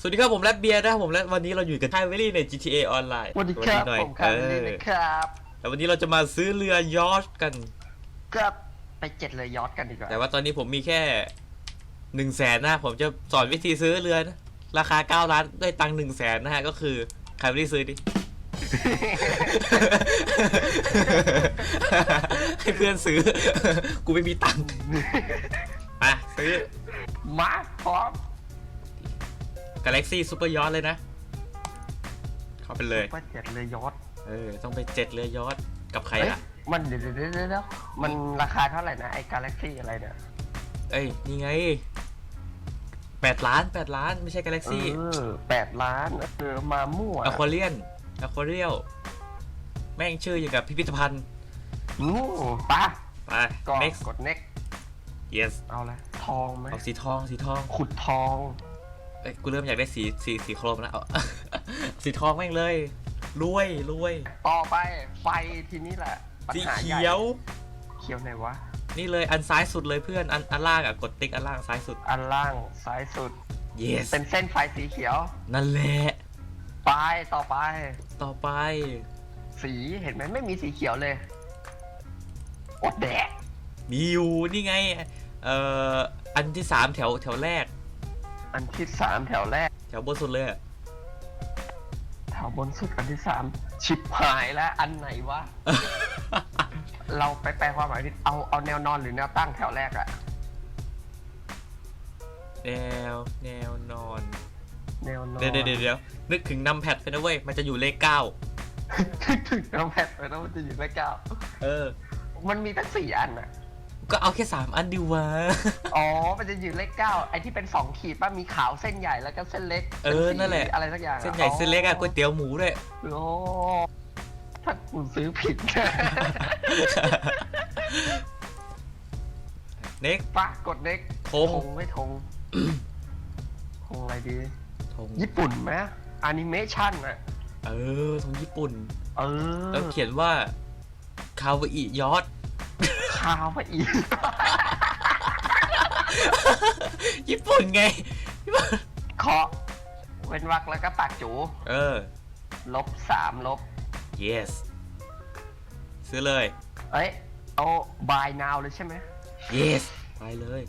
สวัสดีครับผมแรดเบียร์นะครับผมและวันนี้เราอยู่กับไทเวลี่ใน GTA ออนไลน์สวัสดีครับหน่อยผมครับเอวันนี้อนะครับแต่วันนี้เราจะมาซื้อเรือยอชต์กันก็ไปเจ็ดเลยยอดกันดีกว่าแต่ว่าตอนนี้ผมมีแค่หนึ่งแสนนะผมจะสอนวิธีซื้อเรือนะราคาเก้าล้านได้ตังค์หนึ่งแสนนะฮะก็คือใครไม่ได้ซื้อดิให้เพื่อนซื้อ กูไม่มีตังค์มาซื้อมาพร้อม Galaxy Super Yacht เลยนะ เข้าไปเลย ว่าเจ็ดเลยยอดเออ ต้องไปเจ็ดเรือยอชต์กับใครเอ้ยอะ มันเดี๋ยวเดี๋ยวเดี๋ยวเดี๋ยวมันราคาเท่าไหร่นะไอ้กาแล็กซี่อะไรเนี่ยเอ้ย นี่ไงแปดล้านแปดล้านไม่ใช่ Galaxy เออแปดล้านเออมามั่วอควาเรียนอควาเรียลแม่งชื่ออย่างกับพิพิธภัณฑ์ งูปะไป ก็ next กด next yes เอาละทองไหมเอาสีทองสีทอง ขุดทองเอ้ยกูเริ่มอยากได้สีสีสีโครมแล้วเอา สีทองแม่งเลย รวยรวย ต่อไปไฟทีนี้แหละปัญสีหาใหญ่เขียว เขียวไหนวะ นี่เลยอันซ้ายสุดเลยเพื่อนอันอันล่างอะกดติ๊กอันล่างซ้ายสุด อันล่างซ้ายสุด yes เป็นเส้นไฟสีเขียว นั่นแหละ ไปต่อไป ต่อไป สีเห็นไหมไม่มีสีเขียวเลยโอดแดกมีอยู่นี่ไง เอ่อ อันที่สามแถวแถวแรก อันที่สามแถวแรก แถวบนสุดเลยอะแถวบนสุดอันที่สามชิบหายแล้วอันไหนวะ เราไปแปลความหมายผิดเอาเอาแนวนอนหรือแนวตั้งแถวแรกอะแนวแนวนอนแนวนอนเดี๋ยวเดี๋ยวเดี๋ยวเดี๋ยวนึกถึงนัมแพดไปนะเว้ยมันจะอยู่เลขเก้าถึงน้องแพทไปแล้วมันจะอยู่เลขเก้าเออ มันมีตั้งสี่อันอะ ก็เอาแค่สามอันดีวะ อ๋อ มันจะอยู่เลขเก้าไอที่เป็นสองขีดป่ะ มีขาวเส้นใหญ่แล้วก็เส้นเล็กเออป็สีนั่นแหละ อะไรสักอย่างอะเส้นใหญ่เส้นเล็กอะก๋วยเตี๋ยวหมูด้วย โอ้ถ้ากูซื้อผิด เน็กปะกดเน็กธง ไม่ธงธงอะไรดี ธงญี่ปุ่นไหมแอนิเมชันอะเออธงญี่ปุ่น เออ แล้วเขียนว่าคาวาอิยอด ข้าวมาอีก ญี่ปุ่นไง เคาะเว้นวรรคแล้วก็ปากจู เออ ลบสามลบ yes ซื้อเลย เอ้ย เอาบายนาวเลยใช่ไหม yes ไปเลย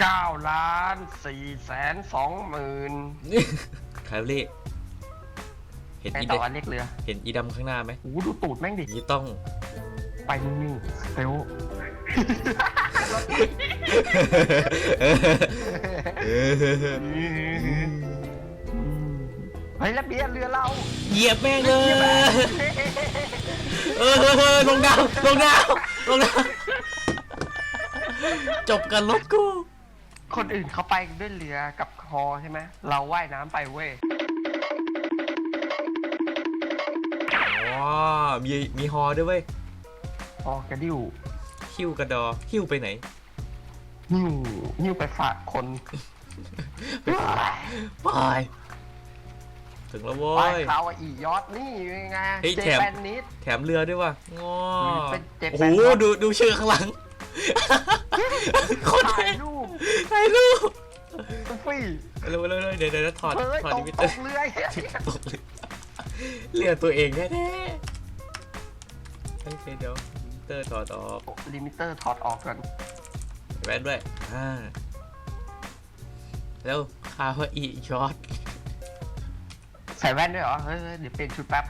เก้าล้านสี่แสนสองหมื่นคาเล่เห็นไออีต่อดอันเล็กเรือเห็นอีดำข้างหน้าไหมโอ้โหดูตูดแม่งดิ นี่ต้อง ไปนิ่งๆเซลล เฮ้ยแล้วเบียร์เรือเราเหยียบแม่งเลยเออลงน้ำลงน้ำลงน้ำจบกันรถกูคนอื่นเขาไปด้วยเรือกับคอใช่ไหมเราว่ายน้ำไปเว้ยอ๋อมีมีฮอด้วยเว้ยพอกระดิว หิ้วกระดอหิ้วไปไหนหิ้วหิ้วไปฝากคนไปไปถึงแล้วโว้ไปยเขาอะอียอดนี่ไงเฮ้ยเจแถมแปนนิดแถมเรือด้วยว่ะงอเป็นเจ็ดโอ้แปโหดรอบดูดูชื่อข้างหลังโคนถ่าเท่ยรูปถ่ายรูปฟรีเร็วเร็วเร็วเดี๋ยวเดี๋ยวถอดเฮ้ยถอดตดิกมิตเตอร์กเรือตกเลยเรือตัวเองแน่ๆโอเคเดี๋ยวมิ เตอร์ถอดออกลิมิเตอร์ถอดออกก่อนแว่นด้วยอ่าแล้วคาวาอียอดใส่แว่นด้วยเหรอเฮ้ยเฮ้ยเดี๋ยวเปลี่ยนชุดแป๊บ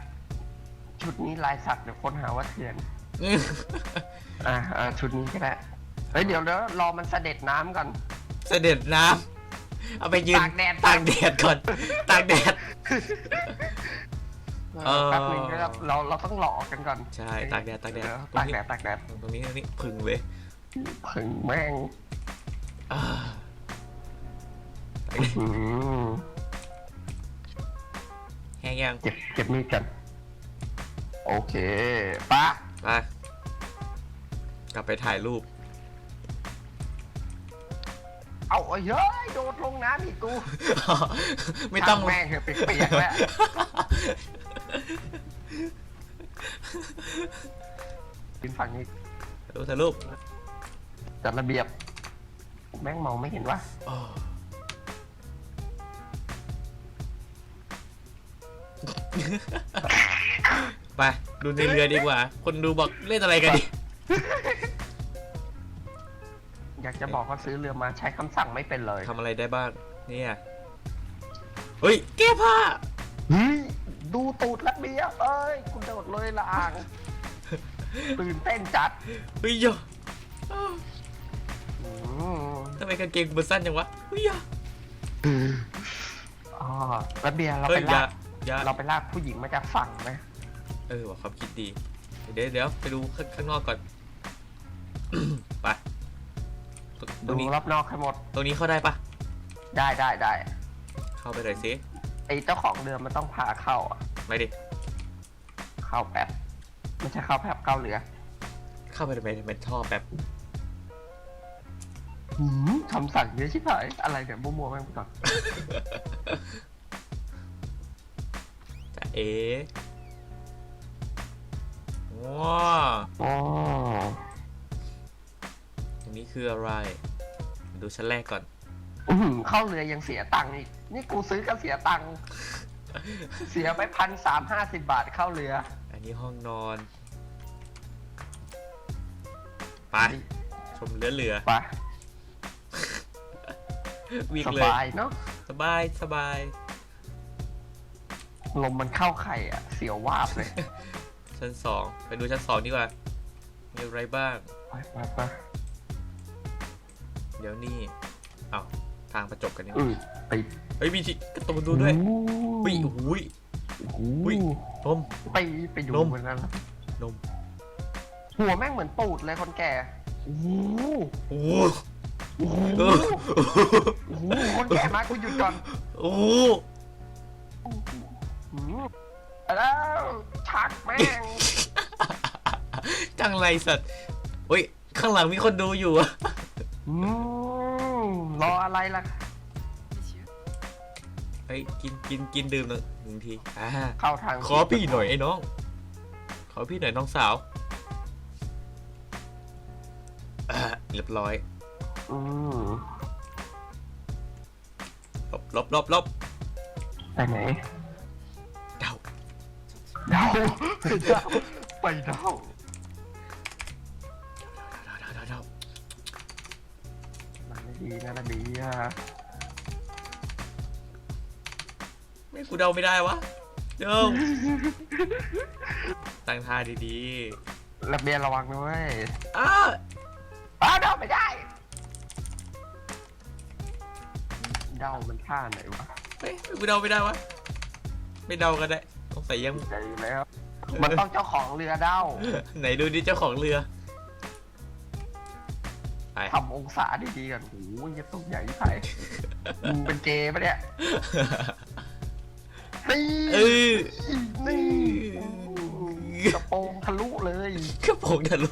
ชุดนี้ลายสักเดี๋ยวค้นหาว่าเถื่อน อ่าอ่าชุดนี้ก็ได้ เฮ้ยเดี๋ยวเดี๋ยวรอมันเสด็จน้ำก่อน เสด็จน้ำเอาไปยืนตากแดดตากแดดก่อน ตากแดด เออ แป๊บนึงนะครับเราเราต้องหลอกกันก่อนใช่ตากแดดตากแดดเตากแดดตากแดดตรงนี้ตรงนี้พึ่งเลยผึ่งแม่งอ่าอืมแห้งยังเก็บเก็บมีดกันโอเคปะไปกลับไปถ่ายรูป เอาเอ้ยเฮ้ยโดดลงน้ำอีกกูไม่ต้องช่าแม่งเถอะเปียกๆแล้ว กินฝั่งนี้รูปถ่ายรูปจัดระเบียบ แม่งมองไม่เห็นว่าอ๋อไป ดูในเรือดีกว่า คนดูบอกเล่นอะไรกันดิอยากจะบอกว่าซื้อเรือมาใช้คำสั่งไม่เป็นเลยทำอะไรได้บ้าง เนี่ย เฮ้ย แก้ผ้า เฮ้ย ดูตูดลักเบียเอ้ยคุณโดดเลยละอ่างตื่นเต้นจัดเฮ้ยโยอ้าวอืมทำไมกางเกงมันสั้นจังวะเฮ้ยโยอ๋อลักเบียเราเฮ้ไปยอย่าลากอย่าเราไปลากผู้หญิงมาจากฝั่งไหมเออว่าความคิดดี เดี๋ยวเดี๋ยวไปดูข้างข้างนอกก่อน ไปตรดูงนี้รอบนอกให้หมดตรงนี้เข้าได้ปะได้ได้ได้เข้าไปเลยสิ ไอเจ้าของเรือมันต้องพาเข้าอะไม่ดิเข้าแป๊บไม่ใช่เข้าแป๊บเข้าเรือเข้าไปในเป็นท่อแป๊บหืมคำสั่งเยอะชิบหายอะไรเนี่ยมัวๆแม่งไปก่อนจะเอ๋ว้าอ๋อตรงนี้คืออะไร ดูชั้นแรกก่อน อื้อหือเข้าเรือยังเสียตังค์อีก นี่กูซื้อก็เสียตังค์เสียไปพันสามห้าสิบบาทเข้าเรือ อันนี้ห้องนอน ไป ชมเรือเรือไปวิ่งสเลย บายเนาะสบายสบายลมมันเข้าไข่อะเสียววาบเลยชั้นสองไปดูชั้นสองดีกว่า มีอะไรบ้าง ไปไปไปเดี๋ยวนี่ เอาทางประจบกันนี่อือไป เฮ้ยมีที่การะตูนดูด้วยอุ้ยอุ้ยอุ้ยนมไปไปดูนมมันนั่นละนมหัวแม่งเหมือนตูดเลยคนแก่โอ้โหโอ้โหโอ้โหเออโอ้โหคนแก่มากูหยุดก่อนโอ้โหอืมแล้วชักแม่งจังไรสัตว์เฮ้ยข้างหลังมีคนดูอยู่อะ อืมรออะไรล่ะ เฮ้ยกินกินกินดื่มหนึ่งหนึ่งทีอ่าเข้าทางขอพี่หน่อยไอ้น้อง ขอพี่หน่อยน้องสาวอ่าเรียบร้อยอืมลบลบลบลบไปไหนเดาเดาเดาไปเดาเดาเดาเดาเดามันไม่ดีนะระเบีย ไม่กูเดาไม่ได้วะเดิมตั้งท่าดีระเบียระวังด้วยๆอ้าอ้าวเดาไม่ได้ เดามันท่าไหนวะเฮ้ยกูเดาไม่ได้วะไม่เดากันได้ต้องใส่ยัง ใจแล้วมันต้องเจ้าของเรือเดาไหนดูดิเจ้าของเรือไป ทำองศาดีๆกันโอ้ยจะตุกใหญ่ที่ไหนมึงเป็นเกย์ปะเนี่ย นี่เออนี่กระโปรงทะลุเลยกระโปรงทะลุ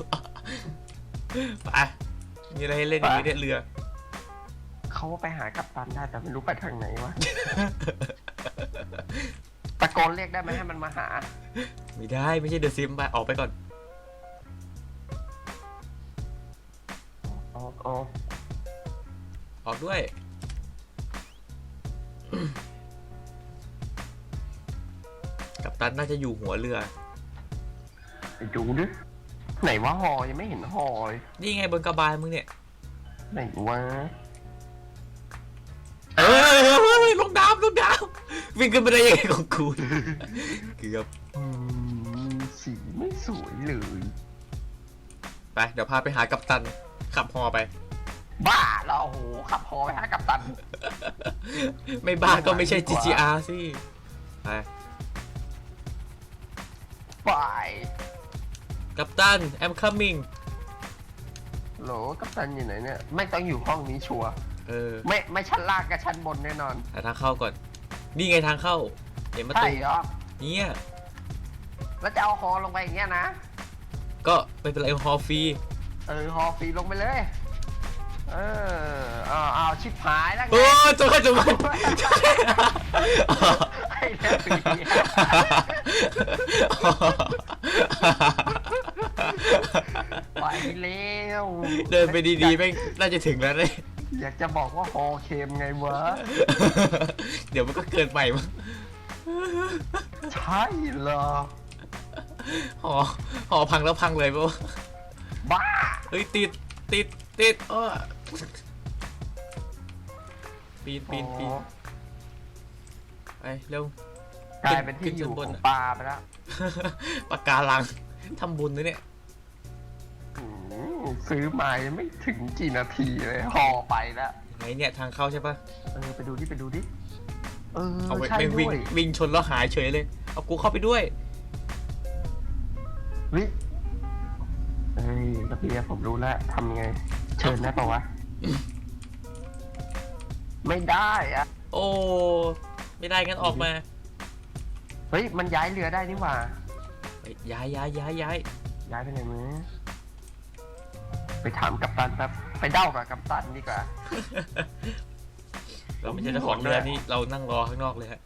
ไปมีอะไรให้เล่นอีกไหมเนี่ยเรือ เขาไปหากัปตันได้แต่ไม่รู้ไปทางไหนวะตะโกนเรียกได้ไหมให้มันมาหา ไม่ได้ไม่ใช่เดอะซิมไปออกไปก่อนอ๋ออ๋อออกด้วย ตันน่าจะอยู่หัวเรือไปดูดิไหนว่าหอยังไม่เห็นหอเลยนี่ไงบนกระบาลมึงเนี่ยไหนวะเอ้ยลงน้ำลงน้ำวิ่งขึ้นไปได้ยังไงของกูเกือบอืมสีไม่สวยเลยไปเดี๋ยวพาไปหากัปตัน ขับฮอไป บ้าแล้วโอ้โหขับหอไปหากัปตัน ไม่บ้าก็ไม่ใช่ดีกว่า GGR สิไป ไปกัปตัน I'm coming โหลกัปตันอยู่ไหนเนี่ยไม่ต้องอยู่ห้องนี้ชัวร์เออไม่ไม่ชั้นล่างกับชั้นบนแน่นอนหาทางเข้าก่อน นี่ไงทางเข้า เห็นประใช่ตูเหรอเนี่ยแล้วจะเอาหอลงไปอย่างเงี้ยนะก็ไม่เป็นไรฮอฟรีเออหอฟรีลงไปเลย เออเอาเอาชิบหายแล้วไง โอ้ยตัวก็จะมาไอ้เรื่องนี้ ไปเร็วเดินไปดีๆแม่งน่าจะถึงแล้วเลยอยากจะบอกว่าฮอเค็มไงวะ เดี๋ยวมันก็เกินไปมั้งใช่เหรอหอหอพังแล้วพังเลยปะวะบ้า เฮ้ยติดติดติดเออปีนปีนปีนโอ้ไปเร็ว กลายเป็นที่อยู่ขึ้นขชั้นบนองอะปลาไปแล้วปากการังทำบุญนะเนี่ย อืมซื้อมายังไม่ถึงกี่นาทีเลยห่อไปแล้วยังไงเนี่ยทางเข้าใช่ปะเออไปดูดิไปดูดิเออเอาไปใช่ไม่งด้วิ่งวยวิ่งชนแล้วหายเฉยเลย เอากูเข้าไปด้วยเฮ้ยเอ้ยระเบียบผมรู้แล้วทำยังไง เชิญได้ปะวะ ไม่ได้อะโอ้ ไม่ได้งั้นออกมาเฮ้ย มันย้ายเรือได้นี่หว่า เฮ้ยย้ายย้ายย้ายย้ายย้ายไปไหนมือไปถามกัปตันแป๊บไปเด้ากับกัปตันดีกว่า เราไม่ใช่เจ้าของเรือนี่เรานั่งรอข้างนอกเลยฮะ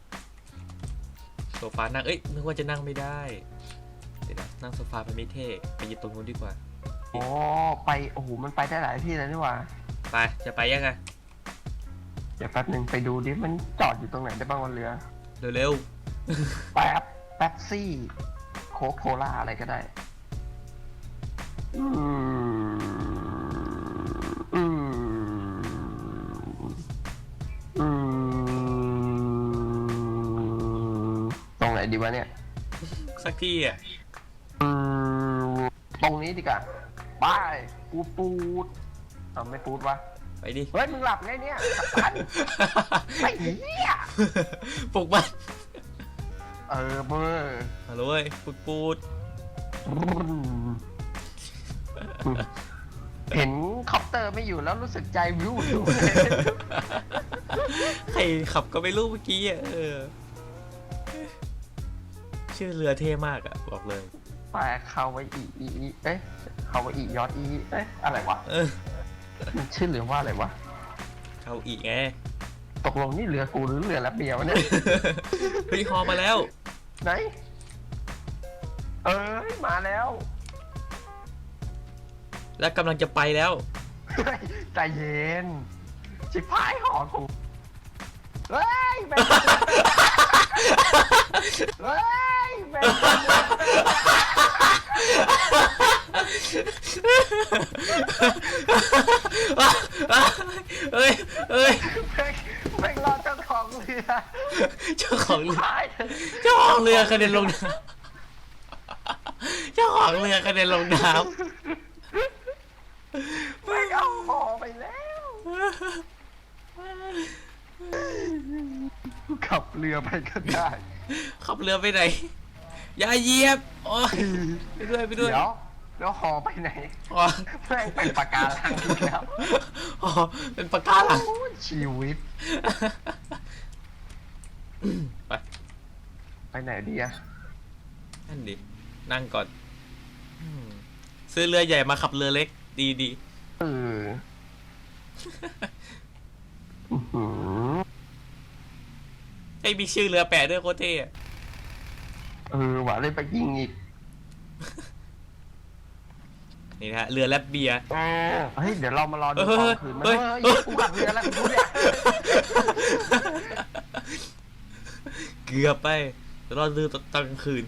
โซฟานั่งเอ้ยนึกว่าจะนั่งไม่ได้เดี๋ยวนะนั่งโซฟามันไม่เท่ไปยืนตรงนู้นดีกว่า โอ้ไปโอ้โหมันไปได้หลายที่เลยนี่หว่า ไปจะไปยังไงเดี๋ยวแป๊บหนึ่งไปดูดิมันจอดอยู่ตรงไหนได้บ้างบนเรือ เร็ว แป๊บแป๊บซี่ โค้กโคลาอะไรก็ได้อืมอืมอืมตรงไหนดีวะเนี่ยๆสักที่อะ อืมตรงนี้ดีกว่าไปปูดปูดเอาไม่ปูดวะ ไปดิ เฮ้ย มึงหลับไงเนี่ยกัปตันไอ้เหี้ย ปลุกมัน เออเบอร์ฮัลโหลเว้ยปูดปูดเห็นคอปเตอร์ไม่อยู่แล้วรู้สึกใจวิวอยู่เลยใครขับก็ไม่รู้เมื่อกี้อะเออ ชื่อเรือเท่มากอะ บอกเลยไปคาวาอีอีอีเอ๊ะคาวาอียอดอีเอ๊ะอะไรวะเออมันชื่อเรือว่าอะไรวะ เขาอีกไง ตกลงนี่เรือกูหรือเรือรับเบียร์วะเนี่ย เฮ้ยฮอมาแล้ว ไหน เอ้ย มาแล้วแล้วกำลังจะไปแล้ว เฮ้ยใจเย็น ชิบหายหอกูเฮ้ยแม่งเฮ้ยแม่ง เฮ้ยเฮ้ย แม่งแม่งรอเจ้าของเรือ เจ้าของเรือ หาย เจ้าข องเรือกระเด็นลงน้ำเจ้าของเรือกระเด็นลงน้แม่งเอาหอไปแล้วขับเรือไปก็ได้ำขับเรือไปไหน อย่าเหยียบโอ้ยไปด้วยไปด้วยเดี๋ยวแล้วหอไปไหนอ๋อแม่งเป็นปากการังอีกแล้วอ๋อเป็นปากการัง โอ้ยชีวิต ไป ไปไหนดีอะนั่นดิ นั่งก่อนอืมซื้อเรือใหญ่มาขับเรือเล็ก ดีดีเอออื้อหือไอ้ยมีชื่อเรือแปะด้วยโคตรเท่อะเออหว่าเลยไปยิงอีกนี่นะฮะ เรือแลบเบียร์ เออเฮ้ยเดี๋ยวเรามารอดูเฮ้ตยอนคืนมันเฮ้เฮ้ยยกูขับเรือแล้วกูเนี่ยเกือบไป เดี๋ยวเรอดูตอนกลางคืน